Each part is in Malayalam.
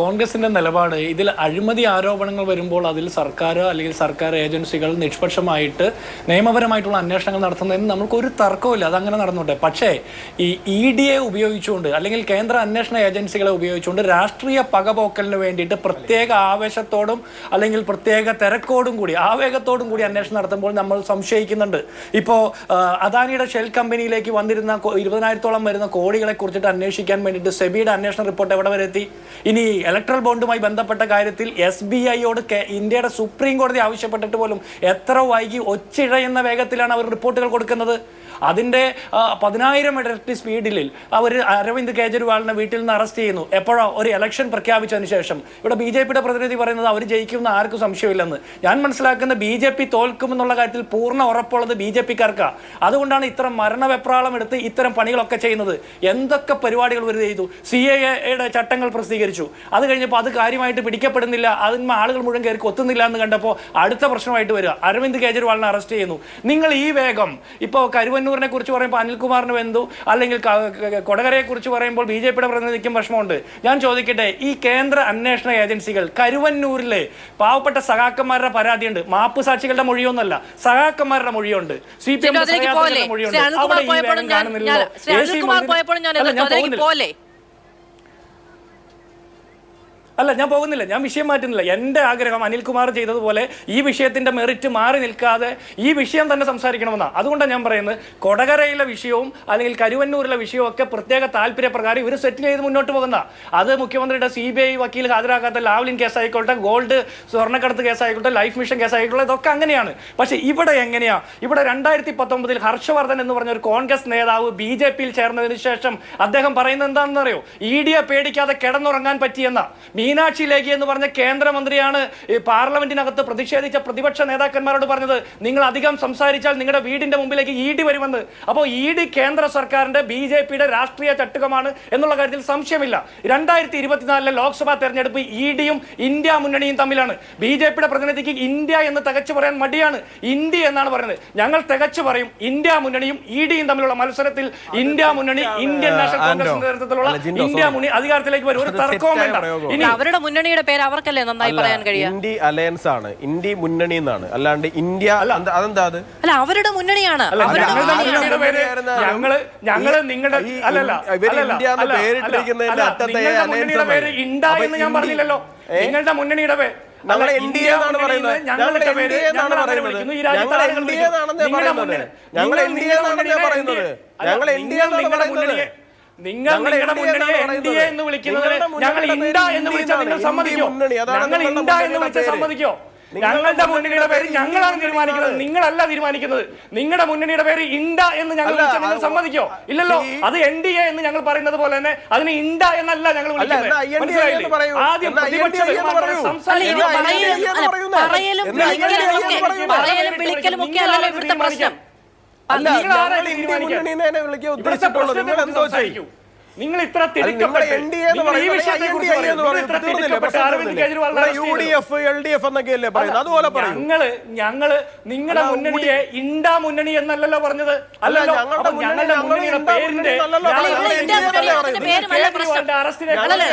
കോൺഗ്രസിന്റെ നിലപാട് ഇതിൽ അഴിമതി ആരോപണങ്ങൾ വരുമ്പോൾ അതിൽ സർക്കാർ അല്ലെങ്കിൽ സർക്കാർ ഏജൻസികൾ നിഷ്പക്ഷമായിട്ട് നിയമപരമായിട്ടുള്ള അന്വേഷണങ്ങൾ നടത്തുന്നതിന് നമുക്ക് ഒരു തർക്കമില്ല അതങ്ങനെ നടന്നോട്ടെ. പക്ഷേ ഈ ഇ ഡി എ ഉപയോഗിച്ചുകൊണ്ട് അല്ലെങ്കിൽ കേന്ദ്ര അന്വേഷണ ഏജൻസികളെ ഉപയോഗിച്ചുകൊണ്ട് രാഷ്ട്രീയ പകപോക്കലിന് വേണ്ടിയിട്ട് പ്രത്യേക ആവേശത്തോടും അല്ലെങ്കിൽ പ്രത്യേക തിരക്കോടും കൂടി ആവേഗത്തോടും കൂടി അന്വേഷണം നടത്തുമ്പോൾ നമ്മൾ സംശയിക്കുന്നുണ്ട്. ഇപ്പോൾ അദാനിയുടെ ഷെൽ കമ്പനിയിലേക്ക് വന്നിരുന്ന ഇരുപതിനായിരത്തോളം വരുന്ന കോടികളെ കുറിച്ചിട്ട് അന്വേഷിക്കാൻ വേണ്ടിയിട്ട് സെബിയുടെ അന്വേഷണ റിപ്പോർട്ട് എവിടെ വരെ എത്തി? ഇനി ഇലക്ട്രൽ ബോണ്ടുമായി ബന്ധപ്പെട്ട കാര്യത്തിൽ എസ് ബി ഐയോട് ഇന്ത്യയുടെ സുപ്രീം കോടതി ആവശ്യപ്പെട്ടിട്ട് പോലും എത്ര വൈകി ഒച്ചിഴയുന്ന വേഗത്തിലാണ് അവർ റിപ്പോർട്ടുകൾ കൊടുക്കുന്നത്? അതിന്റെ പതിനായിരം ഇരട്ടി സ്പീഡിൽ അവർ അരവിന്ദ് കേജ്രിവാളിനെ വീട്ടിൽ നിന്ന് അറസ്റ്റ് ചെയ്യുന്നു. എപ്പോഴോ? ഒരു ഇലക്ഷൻ പ്രഖ്യാപിച്ചതിന് ശേഷം. ഇവിടെ ബി ജെ പിയുടെ പ്രതിനിധി പറയുന്നത് അവർ ജയിക്കുമെന്ന് ആർക്കും സംശയമില്ലെന്ന്. ഞാൻ മനസ്സിലാക്കുന്ന ബി ജെ പി തോൽക്കുമെന്നുള്ള കാര്യത്തിൽ പൂർണ ഉറപ്പുള്ളത് ബി ജെ പിക്കാർക്കാണ് അതുകൊണ്ടാണ് ഇത്തരം മരണവെപ്രാളം എടുത്ത് ഇത്തരം പണികളൊക്കെ ചെയ്യുന്നത്. എന്തൊക്കെ പരിപാടികൾ ഇവർ ചെയ്തു? സി എയുടെ ചട്ടങ്ങൾ പ്രസിദ്ധീകരിച്ചു. അത് കഴിഞ്ഞപ്പോൾ അത് കാര്യമായിട്ട് പിടിക്കപ്പെടുന്നില്ല. അതിന് ആളുകൾ മുഴുവൻ കയറി കൊത്തുന്നില്ല എന്ന് കണ്ടപ്പോൾ അടുത്ത പ്രശ്നമായിട്ട് വരിക. അരവിന്ദ് കേജ്രിവാളിനെ അറസ്റ്റ് ചെയ്യുന്നു. നിങ്ങൾ ഈ വേഗം ഇപ്പോൾ കരുവന്നൂരിനെ കുറിച്ച് പറയുമ്പോൾ അനിൽകുമാറിന് ബന്ധു അല്ലെങ്കിൽ കൊടകരയെ കുറിച്ച് പറയുമ്പോൾ ബി ജെ പിയുടെ പ്രതിനിധിക്കും വിഷമമുണ്ട്. ഞാൻ ചോദിക്കട്ടെ ഈ കേന്ദ്ര അന്വേഷണ ഏജൻസികൾ കരുവന്നൂരിലെ പാവപ്പെട്ട സഖാക്കന്മാരുടെ പരാതിയുണ്ട്. മാപ്പ് സാക്ഷികളുടെ മൊഴിയൊന്നുമല്ല സഖാക്കന്മാരുടെ മൊഴിയുണ്ട്. സി പി എം മൊഴിയുണ്ട്. അവിടെ ഈ വേഗം അനിൽകുമാർ പോയപ്പോഴും ഞാൻ ഞാൻ- ശ്രീ അനിൽകുമാർ പോയപ്പോഴും ഞാൻ എതിർത്തു. അതിലേക്ക് പോലെ അല്ല ഞാൻ പോകുന്നില്ല. ഞാൻ വിഷയം മാറ്റുന്നില്ല. എന്റെ ആഗ്രഹം അനിൽകുമാർ ചെയ്തതുപോലെ ഈ വിഷയത്തിന്റെ മെറിറ്റ് മാറി നിൽക്കാതെ ഈ വിഷയം തന്നെ സംസാരിക്കണമെന്നാണ് അതുകൊണ്ടാണ് ഞാൻ പറയുന്നത്. കൊടകരയിലെ വിഷയവും അല്ലെങ്കിൽ കരുവന്നൂരിലെ വിഷയവും ഒക്കെ പ്രത്യേക താല്പര്യപ്രകാരം ഇവർ സെറ്റിൽ ചെയ്ത് മുന്നോട്ട് പോകുന്ന. അത് മുഖ്യമന്ത്രിയുടെ സി ബി ഐ വക്കീൽ ഹാജരാക്കാത്ത ലാവ്ലിൻ കേസായിക്കോട്ടെ ഗോൾഡ് സ്വർണക്കടത്ത് കേസായിക്കോട്ടെ ലൈഫ് മിഷൻ കേസായിക്കോട്ടെ ഇതൊക്കെ അങ്ങനെയാണ്. പക്ഷേ ഇവിടെ എങ്ങനെയാണ് ഇവിടെ രണ്ടായിരത്തി പത്തൊമ്പതിൽ ഹർഷവർദ്ധൻ എന്ന് പറഞ്ഞ ഒരു കോൺഗ്രസ് നേതാവ് ബി ജെ പിയിൽ ചേർന്നതിന് ശേഷം അദ്ദേഹം പറയുന്നത് എന്താണെന്ന് അറിയോ ഇ ഡിയെ പേടിക്കാതെ കിടന്നുറങ്ങാൻ പറ്റിയെന്ന. മീനാക്ഷി ലേഖി എന്ന് പറഞ്ഞ കേന്ദ്രമന്ത്രിയാണ് ഈ പാർലമെന്റിനകത്ത് പ്രതിഷേധിച്ച പ്രതിപക്ഷ നേതാക്കന്മാരോട് പറഞ്ഞത് നിങ്ങൾ അധികം സംസാരിച്ചാൽ നിങ്ങളുടെ വീടിന്റെ മുമ്പിലേക്ക് ഇ ഡി വരുമെന്ന്. അപ്പോൾ ഇ ഡി കേന്ദ്ര സർക്കാരിന്റെ ബി ജെ പിയുടെ രാഷ്ട്രീയ ചട്ടുകമാണ് എന്നുള്ള കാര്യത്തിൽ സംശയമില്ല. രണ്ടായിരത്തി ഇരുപത്തിനാലിലെ ലോക്സഭാ തെരഞ്ഞെടുപ്പ് ഇ ഡിയും ഇന്ത്യ മുന്നണിയും തമ്മിലാണ്. ബി ജെ പിയുടെ പ്രതിനിധിക്ക് ഇന്ത്യ എന്ന് തികച്ചു പറയാൻ മടിയാണ്. ഇന്ത്യ എന്നാണ് പറയുന്നത്. ഞങ്ങൾ തികച്ചു പറയും ഇന്ത്യ മുന്നണിയും ഇ ഡിയും തമ്മിലുള്ള മത്സരത്തിൽ ഇന്ത്യ മുന്നണി ഇന്ത്യൻ നാഷണൽ കോൺഗ്രസ് നേതൃത്വത്തിലുള്ള ഇന്ത്യ മുന്നണി അധികാരത്തിലേക്ക് വരും ഒരു തർക്കവും വേണ്ട ഇനി അവരുടെ മുന്നണിയുടെ പേര് അവർക്കല്ലേ നന്നായി പറയാൻ കഴിയുക ഇന്ത്യ അലയൻസ് ആണ് ഇന്ത്യ മുന്നണി എന്നാണ് അല്ലാണ്ട് ഇന്ത്യ അതെന്താ അത് അല്ല അവരുടെ മുന്നണിയാണ് അവരുടെ മുന്നണിയാണ് പേര് ഞങ്ങൾ ഞങ്ങൾ നിങ്ങളുടെ ഈ അല്ലല്ല ഇവർ അല്ലല്ല, ഇന്ത്യ എന്ന് അല്ല, പേരിട്ടിരിക്കുന്നതിന്റെ അല്ല, അറ്റത്തെ നിങ്ങളുടെ alliance മുന്നണിയുടെ പേര് ആണ്. അപ്പൊ എന്ന് ഞാൻ ഇന്ത്യ- പറഞ്ഞില്ലല്ലോ ഏ? നിങ്ങളുടെ മുന്നണിയുടെ പേര് ഞങ്ങൾ അല്ല, ഇന്ത്യ എന്നാണ് മുന്നണിയിൽ പറയുന്നത്. ഞങ്ങളുടെ ഞങ്ങൾ പേര് NDA എന്നാണ് ഞങ്ങൾ അങ്ങനെ പറയുന്നത്. വിളിക്കുന്നു. ഈ ഞങ്ങൾ ആളുകൾ NDA വിളിക്കുന്നു. എന്നാണെന്നേ നിങ്ങളുടെ പറയുന്നത്. മുന്നണി- ഞങ്ങൾ നിങ്ങൾ NDA നിങ്ങളുടെ എന്നാണെന്നേ മുന്നണിയെ പറയുന്നത്. ഞങ്ങൾ NDA എന്നാണ് നിങ്ങളുടെ പറയുന്നത്. മുന്നണിയെ നിങ്ങൾ നിങ്ങളുടെ NDA മുന്നണിയെ എൻ ഡി എ എന്ന് വിളിക്കുന്നത് ഞങ്ങൾ എന്ന് വിളിച്ചാൽ നിങ്ങൾ സമ്മതിക്കോ? ഞങ്ങൾ എന്ന് മുന്നണിയുടെ വിളിച്ചാൽ സമ്മതിക്കോ? ഞങ്ങളുടെ മുന്നണിയുടെ പേര് ഞങ്ങളാണ് തീരുമാനിക്കുന്നത്. നിങ്ങളല്ല തീരുമാനിക്കുന്നത്. നിങ്ങളുടെ മുന്നണിയുടെ പേര് ഇണ്ട എന്ന് ഞങ്ങൾ വിളിച്ചാൽ നിങ്ങൾ സമ്മതിക്കോ? ഇല്ലല്ലോ. അത് എൻ ഡി എ എന്ന് ഞങ്ങൾ പറയുന്നത് പോലെ തന്നെ അതിന് ഇണ്ട എന്നല്ല ഞങ്ങൾ വിളിക്കുന്നത്. ആദ്യം നിങ്ങൾ ആരാണ് ഇന്ത്യ? മുന്നണിനെ വിളിക്കുക ഇവിടുത്തെ നിങ്ങൾ എന്തോ ചെയ്യും നിങ്ങൾ ഇത്ര അതുപോലെ ഞങ്ങൾ ഞങ്ങൾ നിങ്ങളുടെ മുന്നണിയെ ഇണ്ടാ മുന്നണി എന്നല്ലല്ലോ പറഞ്ഞത്. അല്ലല്ലോ. ഞങ്ങളുടെ മുന്നണിയുടെ പേരിന്റെ കേജ്രിവാളിന്റെ അറസ്റ്റിനെ ഞങ്ങളുടെ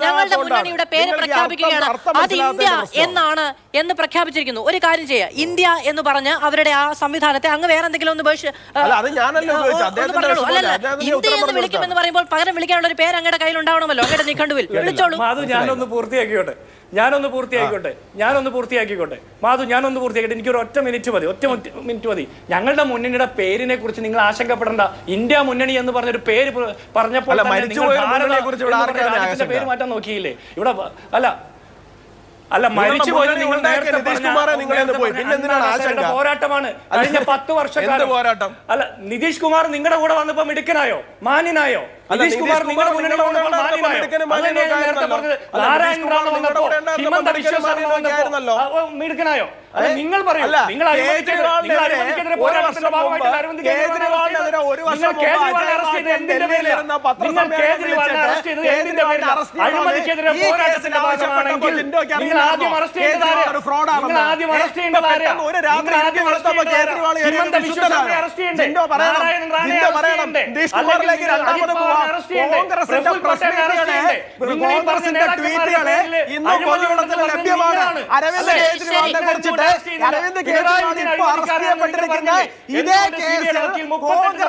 ഞങ്ങളുടെ മുന്നണിയുടെ പേര് പ്രഖ്യാപിക്കുകയാണ്. അത് ഇന്ത്യ എന്നാണ് എന്ന് പ്രഖ്യാപിച്ചിരിക്കുന്നു. ഒരു കാര്യം ചെയ്യാം. ഇന്ത്യ എന്ന് പറഞ്ഞ് അവരുടെ ആ സംവിധാനത്തെ അങ്ങ് വേറെ എന്തെങ്കിലും ഒന്ന്. ഇന്ത്യ എന്ന് വിളിക്കുമെന്ന് പറയുമ്പോൾ പകരം വിളിക്കാനുള്ള ഒരു പേര് അങ്ങയുടെ കയ്യിൽ ഉണ്ടാവണമല്ലോ. അങ്ങയുടെ നിഘണ്ടുവിൽ. വിളിച്ചോളൂ. മാധു ഞാനൊന്ന് പൂർത്തിയാക്കിയോട്ടെ ഞാനൊന്ന് പൂർത്തിയാക്കിക്കോട്ടെ. ഞാനൊന്ന് പൂർത്തിയാക്കിക്കോട്ടെ. മാധു ഞാനൊന്ന് പൂർത്തിയാക്കട്ടെ എനിക്കൊരു ഒറ്റ മിനിറ്റ് മതി. ഒറ്റ മിനിറ്റ് മതി. ഞങ്ങളുടെ മുന്നണിയുടെ പേരിനെ കുറിച്ച് നിങ്ങൾ ആശങ്കപ്പെടേണ്ട. ഇന്ത്യ മുന്നണി എന്ന് പറഞ്ഞൊരു പേര് പറഞ്ഞപ്പോൾ? പേര് മാറ്റാൻ നോക്കിയില്ലേ? ഇവിടെ അല്ല അല്ല മരിച്ചു പോയത് നിങ്ങൾ നിതീഷ് കുമാറെ നിങ്ങൾ പോയി? പിന്നെ എന്തിനാണ് ആശങ്ക? പോരാട്ടമാണ്. കഴിഞ്ഞ പത്ത് വർഷക്കാലം പോരാട്ടം? അല്ല നിതീഷ് കുമാർ നിങ്ങളുടെ കൂടെ വന്നപ്പോ മിടുക്കനായോ? മാന്യനായോ? നിതീഷ് കുമാർ നിങ്ങളുടെ മുന്നിൽ വന്നപ്പോൾ മാന്യനായോ? മിടുക്കനായോ? അല്ല, നിങ്ങൾ പറയൂ. നിങ്ങൾ പോരാട്ടത്തിന്റെ ഭാഗമായിട്ട് അരവിന്ദ് കേജ്രിവാളിനെതിരെ ഒരു വർഷം? കോൺഗ്രസിന്റെ ട്വീറ്റുകളെ ഇന്ന് പൊതുവിടത്തിൽ ലഭ്യമാണ്. അരവിന്ദ് കേജ്രിവാളിനെ കുറിച്ചിട്ട് അരവിന്ദ് കേജ്രിവാൾ ഇപ്പോൾ അറസ്റ്റ് ചെയ്യപ്പെട്ടിരിക്കുന്ന ഇതേ കേസിൽ കോൺഗ്രസിന്റെ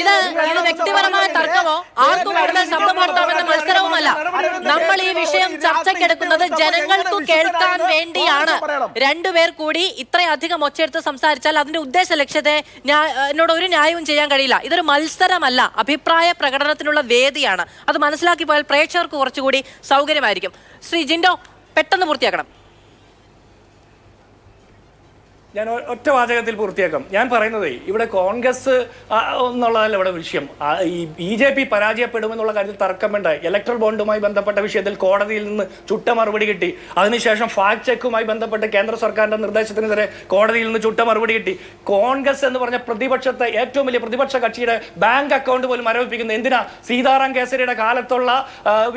ഇത് ഇത് വ്യക്തിപരമായ തർക്കമോ? ആർക്കും കൂടുതൽ ശബ്ദമാർത്താമെന്ന മത്സരവുമല്ല. നമ്മൾ ഈ വിഷയം ചർച്ചയ്ക്കെടുക്കുന്നത് ജനങ്ങൾക്ക് കേൾക്കാൻ വേണ്ടിയാണ്. രണ്ടുപേർ കൂടി ഇത്രയധികം ഒച്ചയെടുത്ത് സംസാരിച്ചാൽ അതിന്റെ ഉദ്ദേശ ലക്ഷ്യത്തെ എന്നോട് ഒരു ന്യായവും ചെയ്യാൻ കഴിയില്ല. ഇതൊരു മത്സരമല്ല. അഭിപ്രായ പ്രകടനത്തിനുള്ള വേദിയാണ്. അത് മനസ്സിലാക്കി പോയാൽ പ്രേക്ഷകർക്ക് കുറച്ചുകൂടി സൗകര്യമായിരിക്കും. ശ്രീ ജിൻഡോ പെട്ടെന്ന് പൂർത്തിയാക്കണം. ഞാൻ ഒറ്റ വാചകത്തിൽ പൂർത്തിയാക്കാം. ഞാൻ പറയുന്നത് ഇവിടെ കോൺഗ്രസ് എന്നുള്ളതല്ല ഇവിടെ വിഷയം. ഈ ബി ജെ പി പരാജയപ്പെടുമെന്നുള്ള കാര്യത്തിൽ തർക്കം വേണ്ട. ഇലക്ട്രൽ ബോണ്ടുമായി ബന്ധപ്പെട്ട വിഷയത്തിൽ കോടതിയിൽ നിന്ന് ചുട്ട മറുപടി കിട്ടി. അതിനുശേഷം ഫാക്ട് ചെക്കുമായി ബന്ധപ്പെട്ട് കേന്ദ്ര സർക്കാരിന്റെ നിർദ്ദേശത്തിനെതിരെ കോടതിയിൽ നിന്ന് ചുട്ട മറുപടി കിട്ടി. കോൺഗ്രസ് എന്ന് പറഞ്ഞ പ്രതിപക്ഷത്തെ ഏറ്റവും വലിയ പ്രതിപക്ഷ കക്ഷിയുടെ ബാങ്ക് അക്കൗണ്ട് പോലും മരവിപ്പിക്കുന്നത് എന്തിനാ? സീതാറാം കേസരിയുടെ കാലത്തുള്ള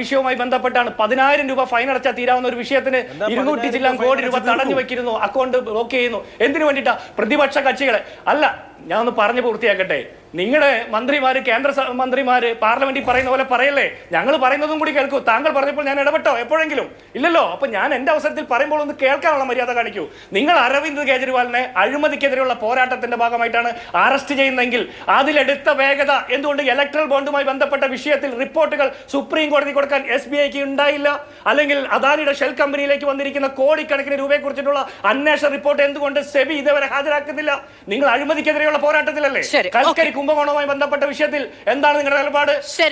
വിഷയവുമായി ബന്ധപ്പെട്ടാണ് പതിനായിരം രൂപ ഫൈൻ അടച്ചാൽ തീരാവുന്ന ഒരു വിഷയത്തിന് ഇരുന്നൂറ്റി ചില്ലാം കോടി രൂപ തടഞ്ഞു വെക്കുന്നു അക്കൗണ്ട് ബ്ലോക്ക് ചെയ്യുന്നു. എന്തിനു വേണ്ടിയിട്ടാ? പ്രതിപക്ഷ കക്ഷികളെ. അല്ല ഞാൻ ഒന്ന് പറഞ്ഞു പൂർത്തിയാക്കട്ടെ. നിങ്ങളുടെ മന്ത്രിമാര് കേന്ദ്ര മന്ത്രിമാര് പാർലമെന്റിൽ പറയുന്ന പോലെ പറയല്ലേ? ഞങ്ങൾ പറയുന്നതും കൂടി കേൾക്കൂ. താങ്കൾ പറഞ്ഞപ്പോൾ ഞാൻ ഇടപെട്ടോ എപ്പോഴെങ്കിലും? ഇല്ലല്ലോ. അപ്പൊ ഞാൻ എന്റെ അവസരത്തിൽ പറയുമ്പോൾ ഒന്ന് കേൾക്കാനുള്ള മര്യാദ കാണിക്കൂ. നിങ്ങൾ അരവിന്ദ് കേജ്രിവാളിനെ അഴിമതിക്കെതിരെയുള്ള പോരാട്ടത്തിന്റെ ഭാഗമായിട്ടാണ് അറസ്റ്റ് ചെയ്യുന്നതെങ്കിൽ അതിലെടുത്ത വേഗത എന്തുകൊണ്ട് ഇലക്ട്രൽ ബോണ്ടുമായി ബന്ധപ്പെട്ട വിഷയത്തിൽ റിപ്പോർട്ടുകൾ സുപ്രീം കോടതി കൊടുക്കാൻ എസ് ബി ഐക്ക് ഉണ്ടായില്ല? അല്ലെങ്കിൽ അദാനിയുടെ ഷെൽ കമ്പനിയിലേക്ക് വന്നിരിക്കുന്ന കോടിക്കണക്കിന് രൂപയെ കുറിച്ചിട്ടുള്ള അന്വേഷണ റിപ്പോർട്ട് എന്തുകൊണ്ട് സെബി ഇതുവരെ ഹാജരാക്കുന്നില്ല? നിങ്ങൾ അഴിമതിക്കെതിരെയുള്ള പോരാട്ടത്തിലല്ലേ? കൽക്കരി കുംഭകോണവുമായി ബന്ധപ്പെട്ട വിഷയത്തിൽ എന്താണ് നിങ്ങളുടെ നിലപാട്? ശരി.